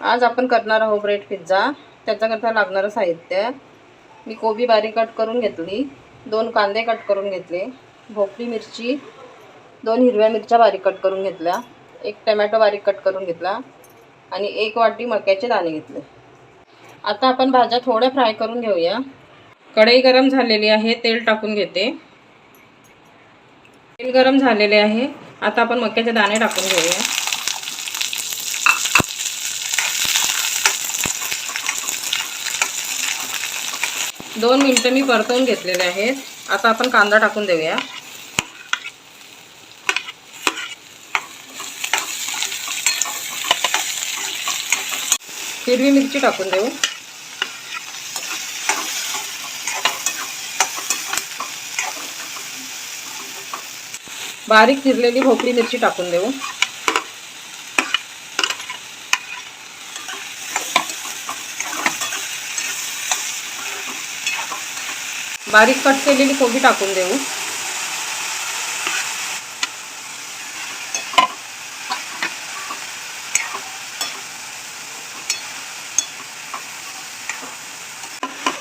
आज आपण करणार आहोत ब्रेड पिझ्झा. त्याच्याकरता लागणारं साहित्य. मी कोबी बारीक कट करून घेतली. दोन कांदे कट करून घेतले. भोपळी मिरची. दोन हिरव्या मिरच्या बारीक कट करून घेतल्या. एक टमॅटो बारीक कट करून घेतला. आणि एक वाटी मक्याचे दाणे घेतले. आता आपण भाज्या थोड्या फ्राय करून घेऊया. कढई गरम झालेली आहे. तेल टाकून घेते. तेल गरम झालेले आहे. आता आपण मक्याचे दाणे टाकून घेऊया. दोन मिनटं मी परतवून घेतलेले आहेत. आता आपण कांदा टाकून देऊया. हिरवी मिरची टाकून देऊ. बारीक चिरलेली भोपळी मिरची टाकून देऊ. बारीक कट केलेली कोबी टाकून देऊ.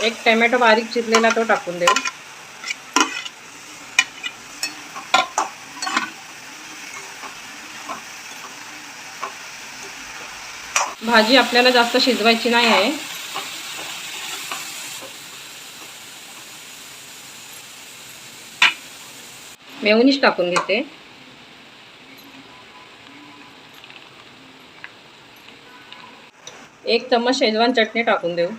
एक टमॅटो बारीक चिरलेला तो टाकून देऊ. भाजी आपल्याला जास्त शिजवायची नाही आहे. मेवनीच टाकून घेते. एक चम्मच शेजवान चटणी टाकून देऊ.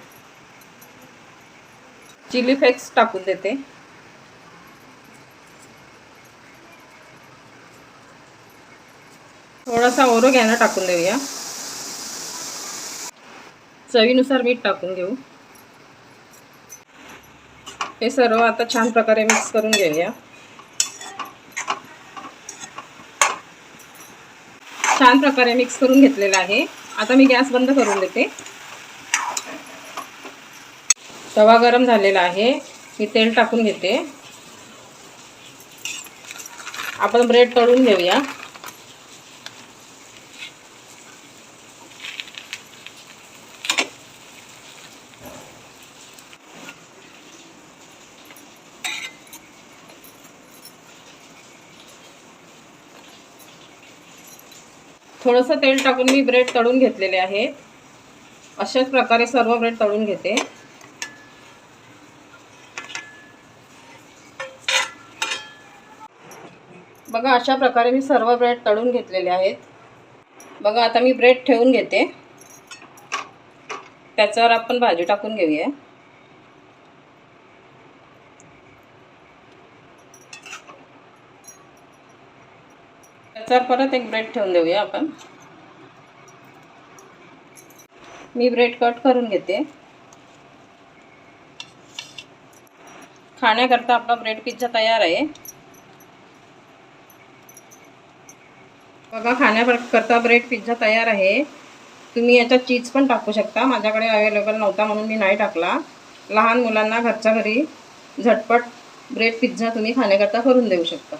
चिली फ्लेक्स टाकून देते. थोडासा ओरो घ्यायला टाकून देऊया. चवीनुसार मीठ टाकून घेऊ. हे सर्व आता छान प्रकारे मिक्स करून घेऊया. छान प्रकारे मिक्स करून घेतलेलं आहे. आता मी गॅस बंद करून देते. तवा गरम झालेला आहे. मी तेल टाकून घेते. आपण ब्रेड तळून घेऊया. थोडंसं तेल टाकून मी ब्रेड तळून घेतलेले आहेत अशाच प्रकारे सर्व ब्रेड तळून घेते. बघा अशा प्रकारे मी सर्व ब्रेड तळून घेतलेले आहेत. बघा आता मी ब्रेड ठेवून घेते. त्याच्यावर आपण भाजी टाकून घेऊया. याचा परत एक ब्रेड ठेवून देऊया आपण. मी ब्रेड कट करून घेते. खाण्याकरता आपला ब्रेड पिझ्झा तयार आहे. बघा खाण्याकरता ब्रेड पिझ्झा तयार आहे. तुम्ही याच्यात चीज पण टाकू शकता. माझ्याकडे अवेलेबल नव्हता म्हणून मी नाही टाकला. लहान मुलांना घरच्या घरी झटपट ब्रेड पिझ्झा तुम्ही खाण्याकरता करून देऊ शकता.